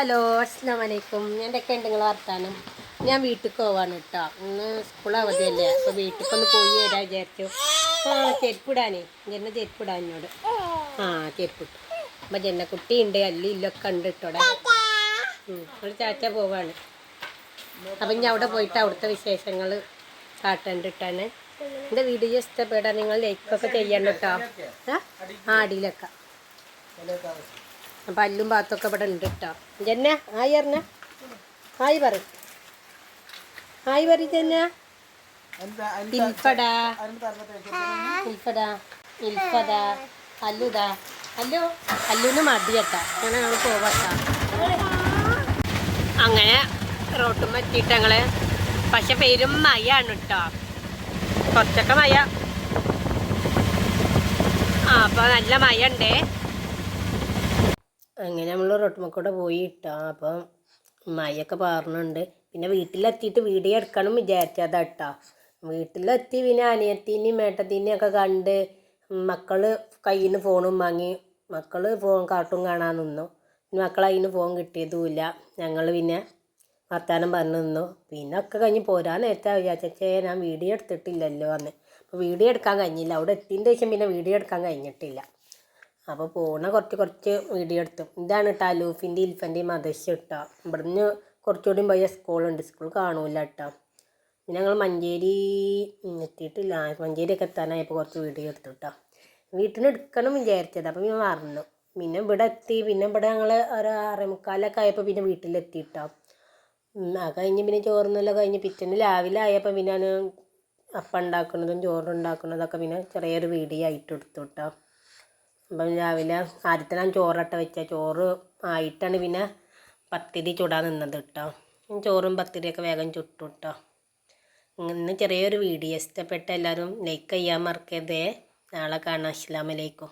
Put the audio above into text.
Hello അസ്സാം വലൈക്കും എന്തൊക്കെ ഉണ്ട് നിങ്ങൾ വർത്താനം. ഞാൻ വീട്ടിൽ പോവാണ് കേട്ടോ ഇന്ന് സ്കൂൾ അവധിയല്ലേ അപ്പോൾ വീട്ടിൽ ഒന്ന് പോയി വരാൻ വിചാരിച്ചു. ആ ചെരുപ്പിടാനേ ജന്ന ചെരുപ്പിടാൻ എന്നോട് ആ ചെരുപ്പിട്ടു അപ്പം ജന്നക്കുട്ടി ഉണ്ട് അല്ലി ഇല്ലൊക്കെ ഉണ്ട് കേട്ടോടെ ഒരു ചാച്ച പോവാണ്. അപ്പം ഞാൻ അവിടെ പോയിട്ട് അവിടുത്തെ വിശേഷങ്ങൾ കാട്ടേണ്ട ഇട്ടാണ് എന്റെ വീഡിയോ ഇഷ്ടപ്പെടാൻ നിങ്ങൾ ലൈക്കൊക്കെ ചെയ്യണ്ട കേട്ടോ ആ അടിയിലൊക്കെ. അപ്പം അല്ലും ഭാത്തൊക്കെ ഇവിടെ ഉണ്ട് കേട്ടോ ജന്ന ആയി അറിഞ്ഞ ആയി പറ. ആയി പറ ജന്ന ഇൽഫടാ. ഇൽഫടാ. ഇൽഫടാ. അല്ലുതാ. അല്ലു? അല്ലുന് കേട്ടാ. അങ്ങനെ ഞങ്ങൾ പോവട്ടാ അങ്ങനെ റോട്ടും എത്തിയിട്ട് ഞങ്ങൾ പക്ഷെ പേരും മയാണ് കേട്ടോ കുറച്ചൊക്കെ മയ ആ അപ്പൊ നല്ല മയ ഉണ്ടേ അങ്ങനെ നമ്മൾ റൊട്ടുമക്കൂടെ പോയി ഇട്ടാ അപ്പം മഴയൊക്കെ പാറുന്നുണ്ട് പിന്നെ വീട്ടിലെത്തിയിട്ട് വീഡിയോ എടുക്കണം വിചാരിച്ചതാ ഇട്ടാ വീട്ടിലെത്തി പിന്നെ അനിയത്തിനെയും മേട്ടത്തിനെയും ഒക്കെ കണ്ട് മക്കൾ കയ്യിൽ നിന്ന് ഫോണും വാങ്ങി മക്കൾ ഫോൺ കാർട്ടൂൺ കാണാൻ നിന്നു. പിന്നെ മക്കൾ അതിന് ഫോൺ കിട്ടിയതുമില്ല ഞങ്ങൾ പിന്നെ വർത്താനം പറഞ്ഞു നിന്നു. പിന്നെ ഒക്കെ കഴിഞ്ഞ് പോരാൻ നേരത്തെ വിചാരിച്ചേ ഞാൻ വീഡിയോ എടുത്തിട്ടില്ലല്ലോ എന്ന് അപ്പോൾ വീഡിയോ എടുക്കാൻ കഴിഞ്ഞില്ല. അവിടെ എത്തിയതിന്റെ ശേഷം പിന്നെ വീഡിയോ എടുക്കാൻ കഴിഞ്ഞിട്ടില്ല. അപ്പോൾ പോണ കുറച്ച് കുറച്ച് വീഡിയോ എടുത്തു. ഇതാണ് കേട്ടോ അലൂഫിന്റെ ഇൽഫന്റെയും മദശ കേട്ടോ ഇവിടുന്ന് കുറച്ചുകൂടി പോയ സ്കൂളുണ്ട്. സ്കൂൾ കാണൂല കേട്ടോ പിന്നെ ഞങ്ങൾ മഞ്ചേരി എത്തിയിട്ടില്ല. മഞ്ചേരിയൊക്കെ എത്താനായപ്പോൾ കുറച്ച് വീഡിയോ എടുത്തു കേട്ടോ വീട്ടിൽ നിന്ന് എടുക്കണം വിചാരിച്ചത്. അപ്പോൾ ഞാൻ മറന്നു പിന്നെ ഇവിടെ എത്തി. പിന്നെ ഇവിടെ ഞങ്ങൾ ഒരു ആറേമുക്കാലൊക്കെ ആയപ്പോൾ പിന്നെ വീട്ടിലെത്തി കേട്ടോ ആ കഴിഞ്ഞ് പിന്നെ ചോറുന്നെല്ലാം കഴിഞ്ഞ് പിറ്റേന്ന് രാവിലെ ആയപ്പോൾ പിന്നെ അപ്പം ഉണ്ടാക്കുന്നതും ചോറുണ്ടാക്കുന്നതൊക്കെ പിന്നെ ചെറിയൊരു വീഡിയോ ആയിട്ട് എടുത്തു കേട്ടോ അപ്പം രാവിലെ ആദ്യത്തെ ഞാൻ ചോറട്ട വെച്ച. ചോറ് ആയിട്ടാണ് പിന്നെ പത്തിരി ചുടാൻ നിന്നത് കേട്ടോ ചോറും പത്തിരിയൊക്കെ വേഗം ചുട്ടു കേട്ടോ ഇന്ന് ചെറിയൊരു വീഡിയോ. ഇഷ്ടപ്പെട്ട എല്ലാവരും ലൈക്ക് ചെയ്യാൻ മറക്കരുതേ. നാളെ കാണാം. അസ്സലാമലൈക്കും